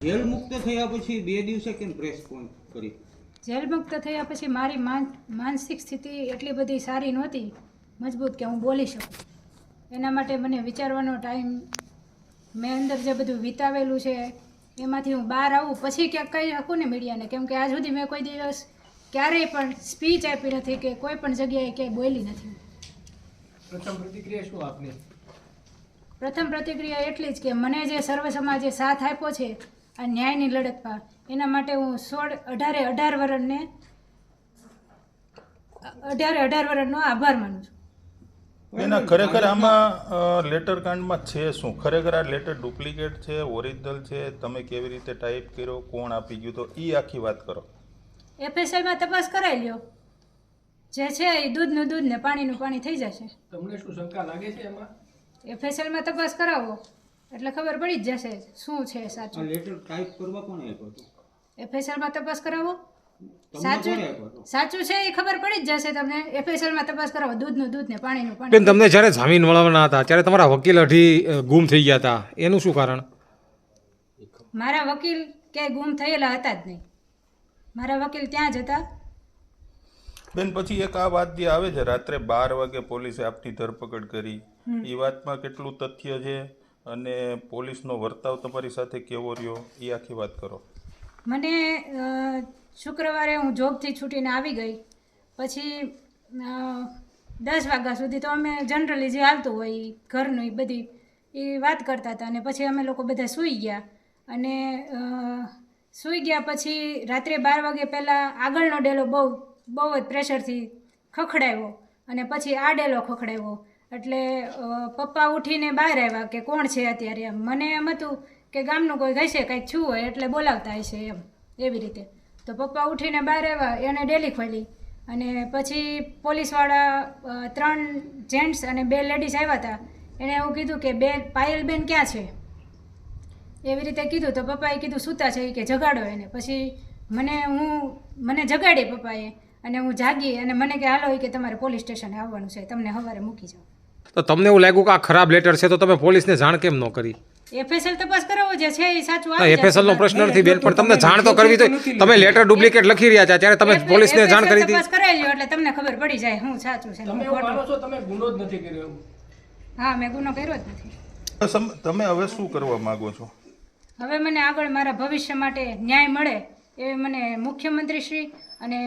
Jail મુક્ત થયા પછી બે દિવસે કેમ પ્રેસ કરી? જેલ મુક્ત થયા પછી મારી માનસિક સ્થિતિ એટલી બધી સારી નહોતી મજબૂત કે હું બોલી શકું. એના માટે મને વિચારવાનો ટાઈમ મેં અંદર જે બધું વિતાવેલું છે એમાંથી હું બહાર આવું. પછી ક્યાંક કહી શકું ને મીડિયાને કેમ કે આજ સુધી મેં કોઈ દિવસ ક્યારેય પણ સ્પીચ આપી નથી કે કોઈ પણ જગ્યાએ ક્યાંય બોલી નથી. પ્રથમ પ્રતિક્રિયા શું આપની? પ્રથમ પ્રતિક્રિયા એટલી જ કે મને જે સર્વ સમાજે સાથ આપ્યો છે આ ન્યાયની લડતમાં એના માટે હું સોળ અઢારે અઢાર વર્ષને અઢારે અઢાર વર્ષનો આભાર માનું છું. એના ખરેખર આમાં લેટર કાંડમાં છે શું? ખરેખર આ લેટર ડુપ્લિકેટ છે ઓરિજિનલ છે તમે કેવી રીતે ટાઈપ કર્યો કોણ આપી ગયું તો એ આખી વાત કરો. એફએસએલમાં તપાસ કરાવી લ્યો. જે છે એ દૂધનું દૂધ ને પાણીનું પાણી થઈ જશે. તમને શું શંકા લાગે છે એમાં? એફએસએલમાં તપાસ કરાવો. એટલે ખબર પડી જ જશે શું છે સાચું. લેટર ટાઈપ કરવા કોણે આપ્યો હતો? એફએસએલમાં તપાસ કરાવો? સાચું સાચું છે એ ખબર પડી જ જશે તમને. એફએસએલમાં તપાસ કરાવો દૂધનું દૂધ ને પાણીનું. બેન પાણી તમને જ્યારે જામીન મળવાના હતા ત્યારે તમારા વકીલ અઢી ગુમ થઈ ગયા હતા. એનું શું કારણ? મારા વકીલ ક્યાંય ગુમ થયેલા હતા જ નહીં. મારા વકીલ ત્યાં જ હતા. બેન પછી એક આ વાત જે આવે છે રાત્રે બાર વાગે પોલીસે આપની ધરપકડ કરી. એ વાતમાં કેટલું તથ્ય છે? અને પોલીસનો વર્તાવ તમારી સાથે કેવો રહ્યો? એ આખી વાત કરો. મને શુક્રવારે હું જોબથી છૂટીને આવી ગઈ. પછી દસ વાગ્યા સુધી તો અમે જનરલી જે હાલતું હોય ઘરનું એ બધી એ વાત કરતા હતા અને પછી અમે લોકો બધા સૂઈ ગયા. અને સૂઈ ગયા પછી રાત્રે બાર વાગે પહેલાં આગળનો ડેલો બહુ બહુ જ પ્રેશરથી ખખડાવ્યો અને પછી આ ડેલો ખખડાવ્યો. એટલે પપ્પા ઉઠીને બહાર આવ્યા કે કોણ છે અત્યારે એમ. મને એમ હતું કે ગામનું કોઈ હશે કંઈક છું હોય એટલે બોલાવતા હશે એમ, એવી રીતે. તો પપ્પા ઉઠીને બહાર આવ્યા એણે ડેલી ખોલી. અને પછી પોલીસવાળા ત્રણ જેન્ટ્સ અને બે લેડીઝ આવ્યા હતા. એણે એવું કીધું કે બે પાયલબેન ક્યાં છે? એવી રીતે કીધું. તો પપ્પાએ કીધું, સૂતા છે કે જગાડો એને. પછી મને, હું, મને જગાડી પપ્પાએ અને હું જાગી અને મને કે, હાલો કે તમારે પોલીસ સ્ટેશને આવવાનું છે. તમને સવારે મૂકી જાઓ તો તમને એવું લાગ્યું કે આ ખરાબ લેટર છે તો તમે પોલીસને જાણ કેમ ન કરી? એફએસએલ તપાસ કરાવો જે છે એ સાચું આવી. એફએસએલ નો પ્રશ્ન નથી બેન પણ તમને જાણ તો કરવી તો તમે લેટર ડુપ્લિકેટ લખી રહ્યા હતા ત્યારે તમે પોલીસને જાણ કરી તપાસ કરાવી લ્યો એટલે તમને ખબર પડી જાય હું સાચું છે તમે માનો છો તમે ગુનો જ નથી કર્યો હા મેં ગુનો કર્યો જ નથી. તમે હવે શું કરવા માંગો છો? હવે મને આગળ મારા ભવિષ્ય માટે ન્યાય મળે? એ મને મુખ્યમંત્રી શ્રી અને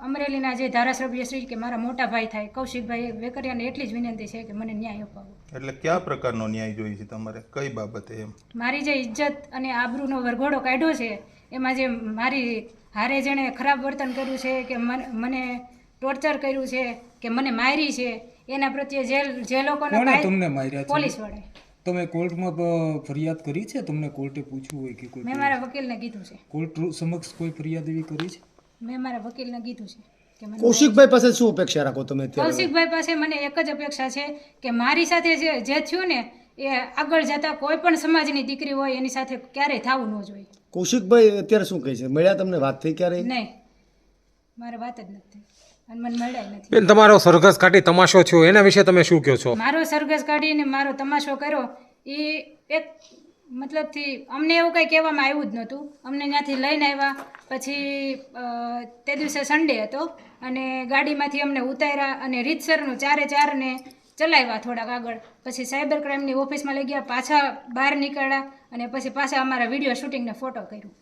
અમરેલીના જે ધારાસભ્ય શ્રી કે મારા મોટા ભાઈ થાય કૌશિકભાઈ વેકરિયાને એટલી જ વિનંતી છે કે મને ન્યાય અપાવો. એટલે કયા પ્રકારનો ન્યાય જોઈએ છે તમારે? કઈ બાબતે એમ? મારી જે ઇજ્જત અને આબરૂનો વરઘોડો કાઢ્યો છે એમાં જે મારી હારે જેણે ખરાબ વર્તન કર્યું છે કે મન- મને ટોર્ચર કર્યું છે કે મને મારી છે એના પ્રત્યે જે જે લોકોને કોણે કાય- તમને માર્યા છે? પોલીસ વડે તમે કોર્ટમાં ફરિયાદ કરી છે? તમને કોર્ટે પૂછ્યું હોય કે કોઈ મેં મારા વકીલને કીધું છે. કોર્ટ સમક્ષ કોઈ ફરિયાદ એવી કરી છે? મેં મારા વકીલને કીધું છે કૌશિકભાઈ પાસે શું અપેક્ષા રાખો તમે અત્યારે? કૌશિકભાઈ પાસે મને એક જ અપેક્ષા છે કે મારી સાથે જે જે થયું ને એ આગળ જતા કોઈ પણ સમાજની દીકરી હોય એની સાથે ક્યારેય થવું ન જોઈએ. કૌશિકભાઈ અત્યારે શું કહે છે? મળ્યા તમને વાત થઈ ક્યારે નહીં. મારે વાત જ નથી અને મને મળ્યા નથી. બેન તમારો સરઘસ કાઢી તમાશો થયો એના વિશે તમે શું કહો છો? મારો સરઘસ કાઢીને મારો તમાશો કર્યો એ એક મતલબથી અમને એવું કંઈ કહેવામાં આવ્યું જ નહોતું. અમને ત્યાંથી લઈને આવ્યા પછી તે દિવસે સન્ડે હતો અને ગાડીમાંથી અમને ઉતાર્યા અને રીતસરનું ચારે ચારને ચલાવ્યા થોડાક આગળ. પછી સાયબર ક્રાઇમની ઓફિસમાં લઈ ગયા પાછા બહાર નીકળ્યા અને પછી પાછા અમારા વીડિયો શૂટિંગને ફોટો કર્યું.